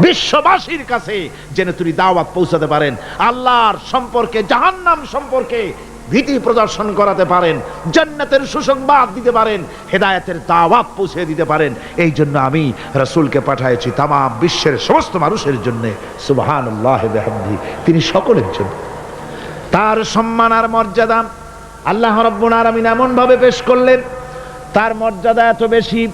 বিশ্ববাসীর কাছে যেন তুমি দাওয়াত পৌঁছাতে পারেন। আল্লাহর সম্পর্কে, জাহান্নাম সম্পর্কে ভীতি প্রদর্শন করাতে পারেন। জান্নাতের সুসংবাদ দিতে পারেন, হেদায়েতের দাওয়াত পৌঁছে দিতে পারেন। এই জন্য আমি রাসূলকে পাঠাইছি তাম বিশ্বের সমস্ত মানুষের জন্য। সুবহানাল্লাহ বিহামদি, তিনি সকলের জন্য। তার সম্মান আর মর্যাদা আল্লাহ রব্বুল আলামিন এমন ভাবে পেশ করলেন, তার মর্যাদা এত বেশি,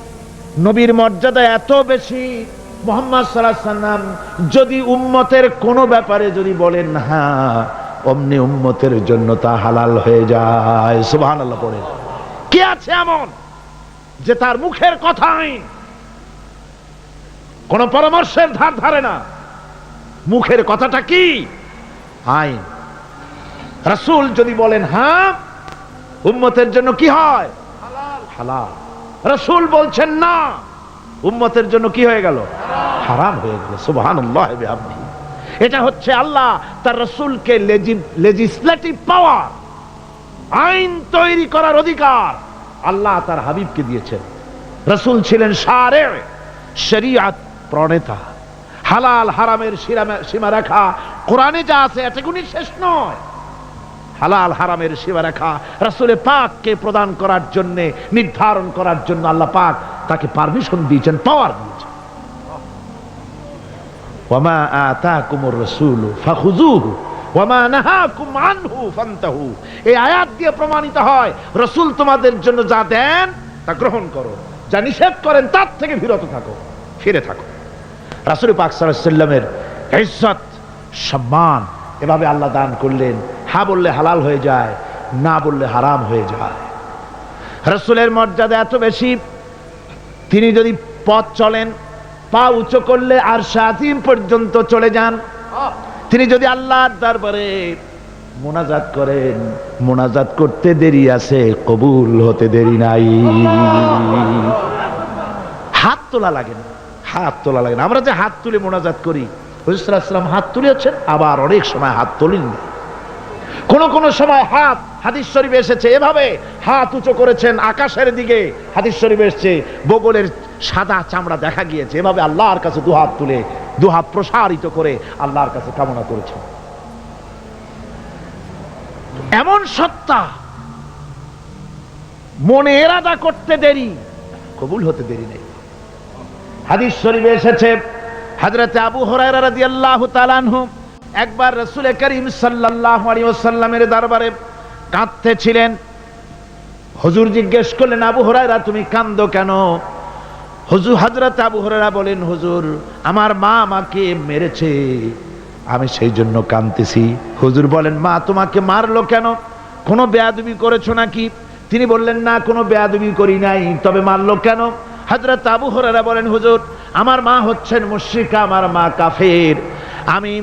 নবীর মর্যাদা এত বেশি। মোহাম্মদ সাল্লাম যদি উম্মতের কোনো ব্যাপারে যদি বলেন হ্যাঁ অমনি উম্মতের জন্য তা হালাল হয়ে যায়। সুবহান আল্লাহ পড়ে। কে আছে এমন যে তার মুখের কথা আইন? কোন পরামর্শের ধার ধারে না। মুখের কথাটা কি? আইন। রাসূল যদি বলেন হ্যাঁ উম্মতের জন্য কি হয়? হালাল। রাসূল বলছেন, না। উম্মতের জন্য কি হয়ে গেল? হারাম হয়ে গেল। সুবহানাল্লাহ বিহামদিহি এটা হচ্ছে আল্লাহ তার রসুলকে লেজিসলেটিভ পাওয়ার আইন তৈরি করার অধিকার আল্লাহ তার হাবিবকে দিয়েছেন। রাসূল ছিলেন সারে, শরিয়াত প্রণেতা। হালাল হারামের সীমা- সীমারেখা কোরআনে যা আছে এতগুলি শেষ নয়। হালাল হারামের সীমারেখা রাসূলে পাককে প্রদান করার জন্য, নির্ধারণ করার জন্য আল্লাহ পাক তাকে পারমিশন দিয়েছেন পাওয়ার দিয়েছেন। ওয়ামা আতাকুমুর রাসূলু এই আয়াত দিয়ে প্রমাণিত হয়, রাসূল তোমাদের জন্য যা দেন, তা গ্রহণ করো। যা নিষেধ করেন, তার থেকে বিরত থাকো, ফিরে থাকো। রাসূল পাক সাল্লামের ইজ্জত, সম্মান এভাবে আল্লাহ দান করলেন। হ্যাঁ বললে হালাল হয়ে যায়, না বললে হারাম হয়ে যায়। রসুলের মর্যাদা এত বেশি, তিনি যদি পথ চলেন, পা উঁচু করলে আর সাতিম পর্যন্ত চলে যান। তিনি যদি আল্লাহর দরবারে মোনাজাত করেন, মোনাজাত করতে দেরি আছে, কবুল হতে দেরি নাই। হাত তোলা লাগে না, হাত তোলা লাগে না। আমরা যে হাত তুলে মোনাজাত করি হুজুরাম হাত তুলেছেন, আবার অনেক সময় হাত তোলেন কোন কোন সময় হাত হাদিস শরীফে এসেছে। এভাবে হাত উঁচু করেছেন আকাশের দিকে। হাদিস শরীফে এসেছে, বগলের সাদা চামড়া দেখা গিয়েছে। এভাবে আল্লাহর কাছে দুহাত তুলে, দুহাত প্রসারিত করে আল্লাহর কাছে কামনা করেছেন। এমন সত্তা মনে এরাদা করতে দেরি, কবুল হতে দেরি নেই। হাদিস শরীফে এসেছে, হযরতে আবু হুরায়রা রাদিয়াল্লাহু তাআলা আনহু একবার রাসূল করিম ওয়াসাল্লামের দরবারে কাঁদতেছিলেন। হুজুর জিজ্ঞেস করলেন, আবু হুরায়রা, তুমি কান্দো কেন? হুজুর হযরত আবু হুরায়রা বলেন, হুজুর, আমার মা আমাকে মেরেছে। আমি সেই জন্য কাঁদতেছি। হুজুর বলেন, মা তোমাকে মারলো কেন? কোনো বেয়াদবি করেছ নাকি? তিনি বললেন, না, কোনো বেয়াদবি করি নাই। তবে মারলো কেন? হযরত আবু হুরায়রা বলেন, হুজুর, আমার মা হচ্ছেন মুশরিকা, আমার মা কাফের। আমি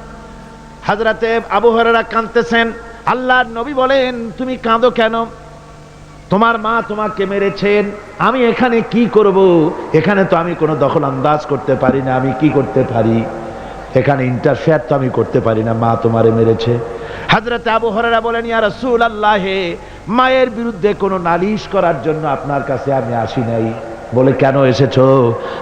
হাজরাতে আবু হরেরা কাঁদতেছেন। আল্লাহর নবী বলেন, তুমি কাঁদো কেন? তোমার মা তোমাকে মেরেছেন। আমি এখানে কি করব? এখানে তো আমি কোনো দখল আন্দাজ করতে পারি না। আমি কি করতে পারি? এখানে ইন্টারফেয়ার তো আমি করতে পারি না। মা তোমারে মেরেছে। হাজরত আবু হরেরা বলেন, ইয়া রাসূল আল্লাহে মায়ের বিরুদ্ধে কোনো নালিশ করার জন্য আপনার কাছে আমি আসি নাই। বলে, কেন এসেছ?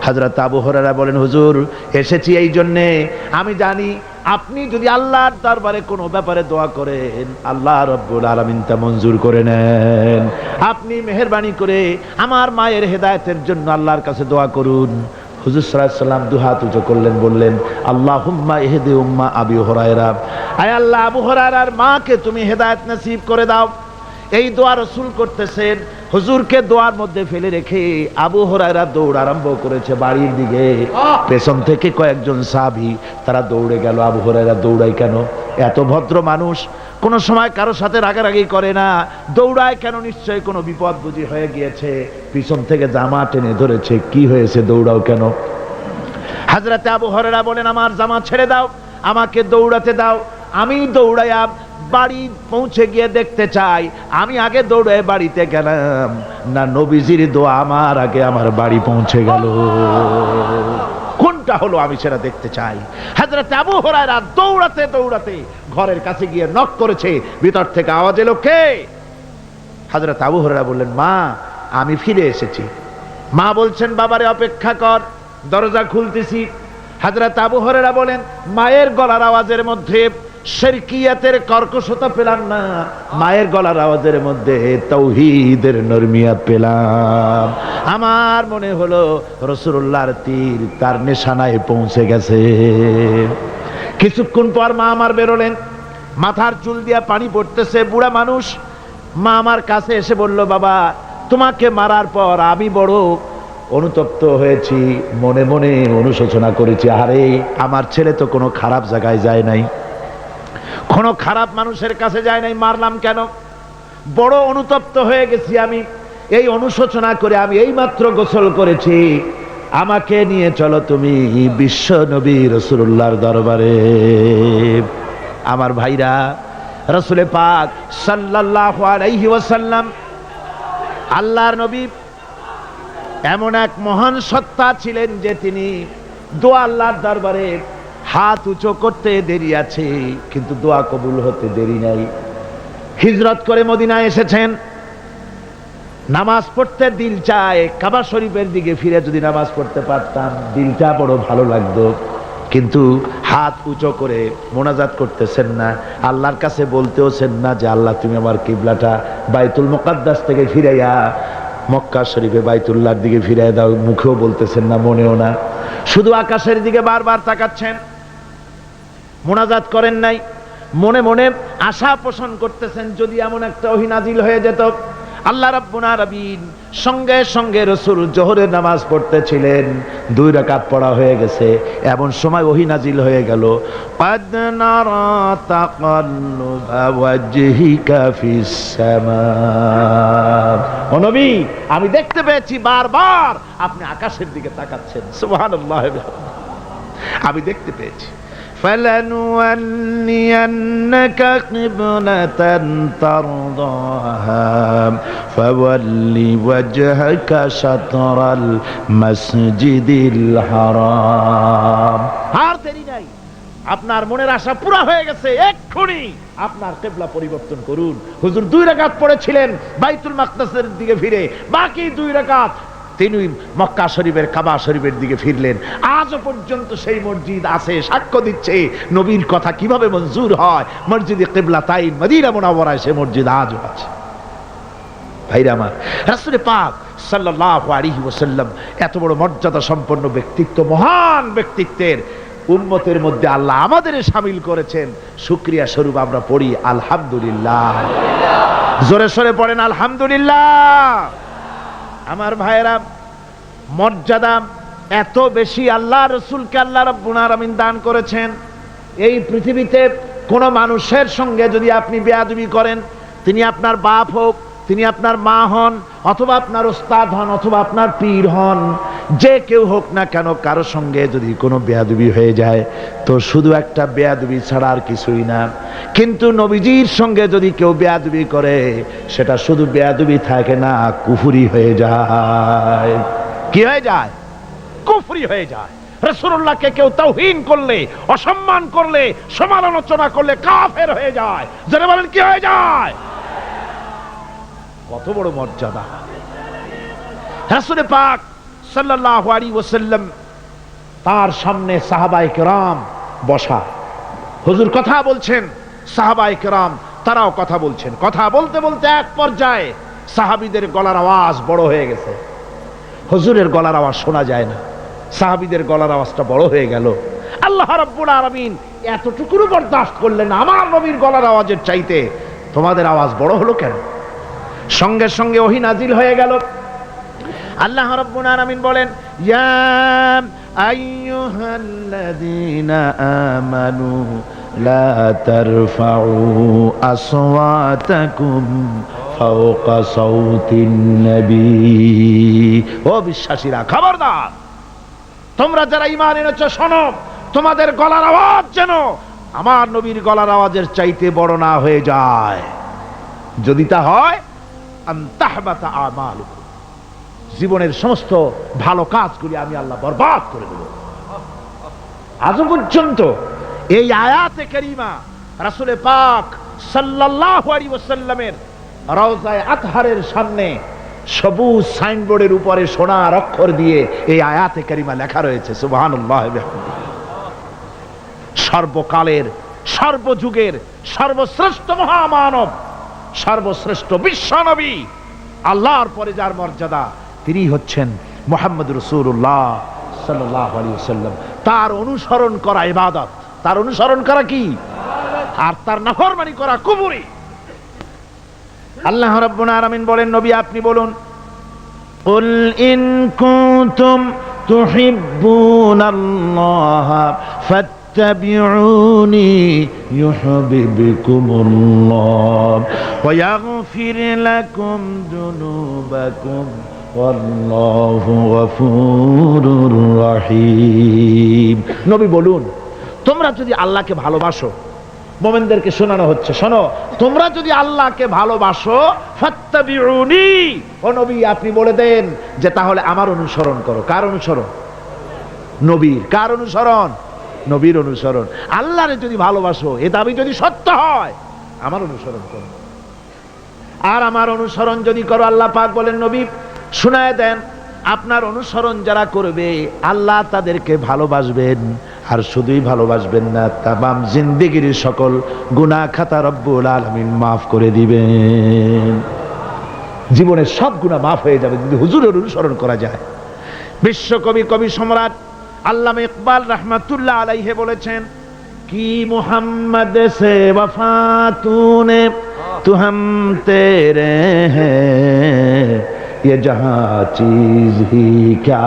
হাজরত আবু বলেন, হুজুর, এসেছি এই জন্যে। আমি জানি আপনি যদি আল্লাহর দরবারে কোনো ব্যাপারে দোয়া করেন, আল্লাহ রব্বুল আলামিন তা মঞ্জুর করে নেন। আপনি মেহেরবানি করে আমার মায়ের হেদায়েতের জন্য আল্লাহর কাছে দোয়া করুন। হুজুর সাল্লাম দুহাত উঁচু করলেন, বললেন আল্লাহ হুম্মা এহেদে উম্মা আবি হরায়রা। আয় আল্লাহ, আবু হরায়রার মাকে তুমি হেদায়ত নসিব করে দাও। এই দোয়া রসুল করতেছেন। হুজুরকে দোয়ার মধ্যে ফেলে রেখে আবু হরাইরা দৌড় আরম্ভ করেছে বাড়ির দিকে। পেছন থেকে কয়েকজন সাবি তারা দৌড়ে গেল। আবু হরাইরা দৌড়ায় কেন? এত ভদ্র মানুষ। কোন সময় কারোর সাথে রাগারাগি করে না। দৌড়ায় কেন? নিশ্চয়ই কোনো বিপদ বুঝি হয়ে গিয়েছে। পিছন থেকে জামা টেনে ধরেছে। কি হয়েছে? দৌড়াও কেন? হাজরাতে আবু হরেরা বলেন আমার জামা ছেড়ে দাও। আমাকে দৌড়াতে দাও। আমি দৌড়াইয়া বাড়ি পৌঁছে গিয়ে দেখতে চাই। আমি আগে দৌড়ে বাড়িতে গেলাম। না, নবীজির দোয়া আমার আগে আমার বাড়ি পৌঁছে গেল। কোনটা হলো আমি সেটা দেখতে চাই। হাজরাতে আবু হরায়রা দৌড়াতে দৌড়াতে ঘরের কাছে গিয়ে নক করেছে। ভিতর থেকে আওয়াজ এলো কে? হাজরত আবু হরেরা বললেন, মা, আমি ফিরে এসেছি। মা বলছেন, বাবারে, অপেক্ষা কর, দরজা খুলতেছি। হাজরত আবু হরেরা বলেন, মায়ের গলার আওয়াজের মধ্যে শেরকিয়াতের কর্কশতা পেলাম না, মায়ের গলার আওয়াজের মধ্যে তৌহিদের নরমিয়াত পেলাম। আমার মনে হলো রসুল্লাহর তীর তার নিশানায় পৌঁছে গেছে। কিছুক্ষণ পর মা আমার বেরোলেন। মাথার চুল দিয়া পানি পড়তেছে, বুড়া মানুষ। মা আমার কাছে এসে বলল, বাবা, তোমাকে মারার পর আমি বড় অনুতপ্ত হয়েছি, মনে মনে অনুশোচনা করেছি। আরে আমার ছেলে তো কোনো খারাপ জায়গায় যায় নাই। কোনো খারাপ মানুষের কাছে যায় নাই, মারলাম কেন? বড় অনুতপ্ত হয়ে গেছি আমি। এই অনুশোচনা করে আমি এই মাত্র গোসল করেছি। আমাকে নিয়ে চলো তুমি বিশ্ব নবী রসুল্লাহর দরবারে। আমার ভাইরা, রসুলে পাক সাল্লাহ আলাইহি আল্লাহর নবী এমন এক মহান সত্তা ছিলেন যে তিনি দোয়া আল্লাহর দরবারে হাত উঁচু করতে দেরি আছে, কিন্তু দোয়া কবুল হতে দেরি নাই। হিজরত করে মদিনায় এসেছেন। নামাজ পড়তে দিল চায়, কাবা শরীফের দিকে ফিরে যদি নামাজ পড়তে পারতাম, দিলটা বড় ভালো লাগতো। কিন্তু হাত উঁচু করে মোনাজাত করতেছেন না। আল্লাহর কাছে বলতেওছেন না যে, আল্লাহ তুমি আমার কিবলাটা বাইতুল মোকাদ্দাস থেকে ফিরাইয়া মক্কা শরীফে বাইতুল্লাহর দিকে ফিরাই দাও। মুখেও বলতেছেন না, মনেও না। শুধু আকাশের দিকে বারবার তাকাচ্ছেন। মোনাজাত করেন নাই। মনে মনে আশা পোষণ করতেছেন, যদি এমন একটা অহিনাজিল হয়ে যেত। আল্লাহ রাব্বুনা রাবিন সঙ্গে সঙ্গে রসুল জোহরের নামাজ পড়তেছিলেন। দুই রাকাত পড়া হয়ে গেছে, এমন সময় অহিনাজিল হয়ে গেল। অনবী আমি দেখতে পেয়েছি বারবার আপনি আকাশের দিকে তাকাচ্ছেন। আমি দেখতে পেয়েছি। فلنولينك قبلة ترضاها فول وجهك شطر المسجد الحرام আর দেরি নাই আপনার মনের আশা পুরা হয়ে গেছে এক্ষুনি আপনার কেবলা পরিবর্তন করুন হুজুর দুই রাকাত পড়েছিলেন বাইতুল মাকদাসের দিকে ফিরে বাকি দুই রাকাত তিনি মক্কা শরীফের কাবা শরীফের দিকে ফিরলেন। আজও পর্যন্ত সেই মসজিদ আছে, সাক্ষ্য দিচ্ছে। নবীর কথা কীভাবে মঞ্জুর হয়? মসজিদে কেবলা তাই, মদিনা মোনাবরায় সে মসজিদ আজও আছে। ভাইরা আমার পাক সাল্লাহ আলিহি ওসাল্লাম এত বড় মর্যাদা সম্পন্ন ব্যক্তিত্ব, মহান ব্যক্তিত্বের উম্মতের মধ্যে আল্লাহ আমাদের সামিল করেছেন। শুক্রিয়া স্বরূপ আমরা পড়ি, আলহামদুলিল্লাহ। জোরে সরে পড়েন, আলহামদুলিল্লাহ। আমার ভাইয়েরা, মর্যাদা এত বেশি আল্লাহ রসুলকে আল্লাহ রব্বুনার আমিন দান করেছেন। এই পৃথিবীতে কোনো মানুষের সঙ্গে যদি আপনি বেয়াদুবি করেন, তিনি আপনার বাপ হোক তিনি আপনার মা হন, অথবা আপনার ওস্তাদ হন, অথবা আপনার পীর হন, যে কেউ হোক না কেন কারও সঙ্গে যদি কোনো বেয়াদবি হয়ে যায়, তো শুধু একটা বেয়াদবি ছাড়া আর কিছুই না। কিন্তু নবীজির সঙ্গে যদি কেউ বেয়াদবি করে, সেটা শুধু বেয়াদবি থাকে না, কুফুরি হয়ে যায়। কি হয়ে যায়? কুফুরি হয়ে যায়। রসুল্লাহকে কেউ তৌহিন করলে, অসম্মান করলে, সমালোচনা করলে কাফের হয়ে যায়। যারা বলেন, কি হয়ে যায়? কত বড় মর্যাদা। রাসুলে পাক সাল্লাল্লাহু আলাইহি ওয়াসাল্লাম তার সামনে সাহাবায়ে কেরাম বসা। হুজুর কথা বলছেন, সাহাবায়ে কেরাম তারাও কথা বলছেন। কথা বলতে বলতে এক পর্যায়ে সাহাবীদের গলার আওয়াজ বড় হয়ে গেছে। হুজুরের গলার আওয়াজ শোনা যায় না। সাহাবীদের গলার আওয়াজটা বড় হয়ে গেল। আল্লাহ রাব্বুল আলামিন এতটুকুরও বরদাস্ত করলেন, আমার নবীর গলার আওয়াজের চাইতে তোমাদের আওয়াজ বড় হলো কেন? সঙ্গে সঙ্গে ওহি নাজিল হয়ে গেল। আল্লাহ রাব্বুল আলামিন বলেন, ইয়া আইয়ুহাল্লাযীনা আমানু লা তারফাউ আসওয়াতাকুম ফাওকা সাউতিন নবী। ও বিশ্বাসীরা, খবরদার, তোমরা যারা ঈমান এনেছো, শোনো, তোমাদের গলার আওয়াজ যেন আমার নবীর গলার আওয়াজের চাইতে বড় না হয়ে যায়। যদি তা হয় জীবনের সমস্ত ভালো কাজগুলি আমি আল্লাহ বরবাদ করে দেব। আজও পর্যন্ত এই আয়াতে করিমা রাসুলে পাক ওয়াসাল্লামের রওজায়ে আতহারের সামনে সবুজ সাইনবোর্ডের উপরে সোনার অক্ষর দিয়ে এই আয়াতে কারিমা লেখা রয়েছে। সুবহানাল্লাহ। সর্বকালের, সর্বযুগের সর্বশ্রেষ্ঠ মহামানব সর্বশ্রেষ্ঠ বিশ্ব নবী। আল্লাহর পরে যার মর্যাদা, তিনি হচ্ছেন মোহাম্মদ রসুল্লাহ সাল্লাহ আলী তার অনুসরণ করা ইবাদত। তার অনুসরণ করা কি? আর তার নাফরমানি করা কুবুরি। আল্লাহ রাব্বুল আলামিন বলেন, নবী আপনি বলুন, কুল ইন কুনতুম তুহিব্বুনাল্লাহ ফাত فاتبعوني يحببكم الله ويغفر لكم ذنوبكم والله غفور رحيم নবী বলুন তোমরা যদি আল্লাহকে ভালোবাসো মোমেনদেরকে শোনানো হচ্ছে শোনো তোমরা যদি আল্লাহকে ভালোবাসো ফাত্তাবিউনি ও নবী আপনি বলে দেন যে তাহলে আমার অনুসরণ করো কার অনুসরণ নবীর কার অনুসরণ নবীর অনুসরণ। আল্লাহরে যদি ভালোবাসো, এ দাবি যদি সত্য হয়, আমার অনুসরণ করো। আর আমার অনুসরণ যদি করো, আল্লাহ পাক বলেন, নবী, শুনায় দেন, আপনার অনুসরণ যারা করবে, আল্লাহ তাদেরকে ভালোবাসবেন, আর শুধুই ভালোবাসবেন না, তামাম জিন্দিগির সকল গুনাহ খাতা রব্বুল আলামিন মাফ করে দিবেন। জীবনের সব গুনাহ মাফ হয়ে যাবে যদি হুজুরের অনুসরণ করা যায়। বিশ্বকবি, কবি সম্রাট আল্লামা ইকবাল রহমাতুল্লাহ আলাইহে বলেছেন কি মোহাম্মদ সে वफा तूने तू हम तेरे हैं ये जहां चीज ही क्या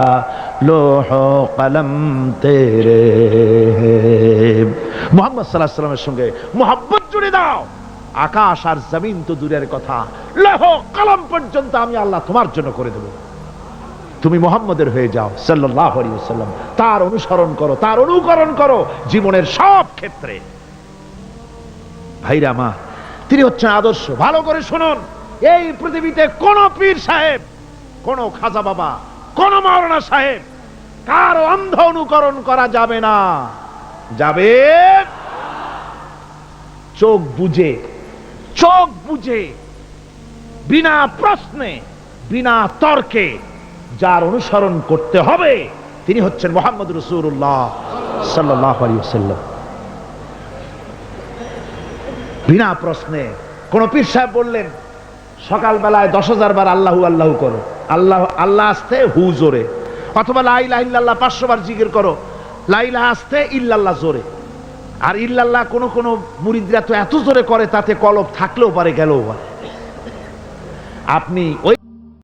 लोह कलम तेरे हैं মোহাম্মদ সাল্লাহ সাল্লামের সঙ্গে মোহাব্বত জুড়ে দাও আকাশ আর জমিন তো দূরের কথা লৌহ কলম পর্যন্ত আমি আল্লাহ তোমার জন্য করে দেবো তুমি মোহাম্মদের হয়ে যাও সাল্লাহ সাল্লাম তার অনুসরণ করো, তার অনুকরণ করো জীবনের সব ক্ষেত্রে। ভাইরা মা তিনি হচ্ছেন আদর্শ। ভালো করে শুনুন। এই পৃথিবীতে কোন পীর সাহেব, কোন খাজা বাবা, কোন মাওলানা সাহেব, কার অন্ধ অনুকরণ করা যাবে না। যাবে? চোখ বুঝে চোখ বুঝে, বিনা প্রশ্নে, বিনা তর্কে যার অনুসরণ করতে হবে, তিনি হচ্ছেন মোহাম্মদ রসুল্লাহ সাল্লাহ বিনা প্রশ্নে কোন পীর সাহেব বললেন, সকালবেলায় দশ হাজার বার আল্লাহু আল্লাহ করো, আল্লাহ আল্লাহ আসতে হু জোরে, অথবা লাইলা ইল্লাল্লাহ পাঁচশো বার জিকির করো লাইলা আসতে ইল্লাল্লাহ জোরে। আর ইল্লাল্লাহ কোন কোন মুরিদরা তো এত জোরে করে তাতে কলব থাকলেও পারে, গেলেও পারে। আপনি ওই